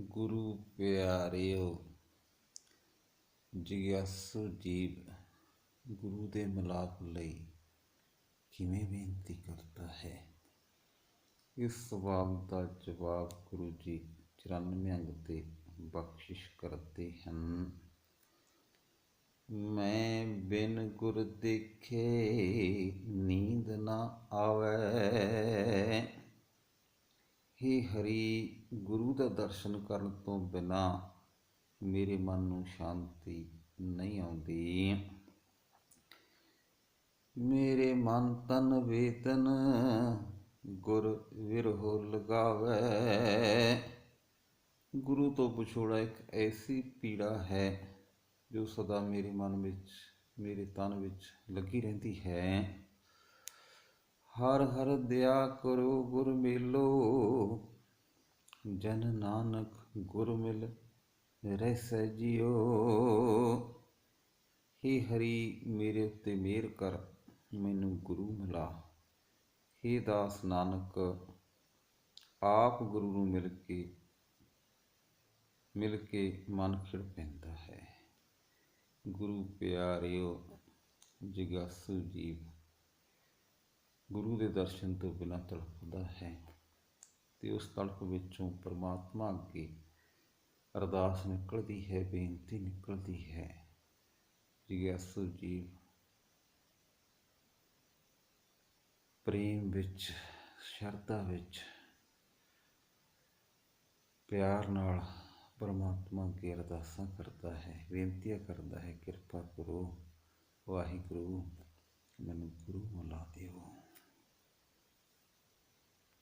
ਗੁਰੂ ਪਿਆਰਿਓ ਜਿਗਿਆਸੂ ਜੀਵ ਗੁਰੂ ਦੇ ਮਿਲਾਪ ਲਈ ਕਿਵੇਂ ਬੇਨਤੀ ਕਰਦਾ ਹੈ ਇਸ ਸਵਾਲ ਦਾ ਜਵਾਬ ਗੁਰੂ ਜੀ 94 ਅੰਗ ਤੇ ਬਖਸ਼ਿਸ਼ ਕਰਦੇ ਹਨ ਮੈਂ ਬਿਨ ਗੁਰ ਦੇਖੇ ਨੀਂਦ ਨਾ ਆਵੇ ਹੇ ਹਰੀ, ਗੁਰੂ ਦਾ ਦਰਸ਼ਨ ਕਰਨ ਤੋਂ ਬਿਨਾ ਮੇਰੇ ਮਨ ਨੂੰ ਸ਼ਾਂਤੀ ਨਹੀਂ ਆਉਂਦੀ। ਮੇਰੇ ਮਨ ਤਨ ਵੇਤਨ, ਗੁਰ ਵਿਰਹੋ ਲਗਾਵੇ। ਗੁਰੂ ਤੋਂ ਵਿਛੋੜਾ ਇੱਕ ਐਸੀ ਪੀੜਾ ਹੈ ਜੋ ਸਦਾ ਮੇਰੇ ਮਨ ਵਿੱਚ, ਮੇਰੇ ਤਨ ਵਿੱਚ ਲੱਗੀ ਰਹਿੰਦੀ ਹੈ। ਹਰ ਹਰ ਦਿਆ ਕਰੋ ਗੁਰ ਮੇਲੋ। ਜਨ ਨਾਨਕ ਗੁਰ ਮਿਲ ਰਹਿ ਜਿਉ। ਹੇ ਹਰੀ ਮੇਰੇ ਉੱਤੇ ਮਿਹਰ ਕਰ, ਮੈਨੂੰ ਗੁਰੂ ਮਿਲਾ। ਹੇ ਦਾਸ ਨਾਨਕ, ਆਪ ਗੁਰੂ ਨੂੰ ਮਿਲ ਕੇ ਮਿਲ ਕੇ ਮਨ ਖਿੜ ਪੈਂਦਾ ਹੈ। ਗੁਰੂ ਪਿਆਰਿਓ, ਜਿਗਾਸੂ ਜੀਵ। ਗੁਰੂ ਦੇ ਦਰਸ਼ਨ ਤੋਂ ਬਿਨਾਂ ਤੜਪਦਾ ਹੈ ਤੇ ਉਸ ਤੜਪ ਵਿੱਚੋਂ ਪਰਮਾਤਮਾ ਅੱਗੇ ਅਰਦਾਸ ਨਿਕਲਦੀ ਹੈ, ਬੇਨਤੀ ਨਿਕਲਦੀ ਹੈ। ਜਿਗਿਆਸੂ ਜੀਵ ਪ੍ਰੇਮ ਵਿੱਚ, ਸ਼ਰਧਾ ਵਿੱਚ, ਪਿਆਰ ਨਾਲ ਪਰਮਾਤਮਾ ਅੱਗੇ ਅਰਦਾਸਾਂ ਕਰਦਾ ਹੈ, ਬੇਨਤੀਆਂ ਕਰਦਾ ਹੈ, ਕਿਰਪਾ ਕਰੋ, ਵਾਹਿਗੁਰੂ, ਮੈਨੂੰ ਗੁਰੂ ਮਿਲਾ।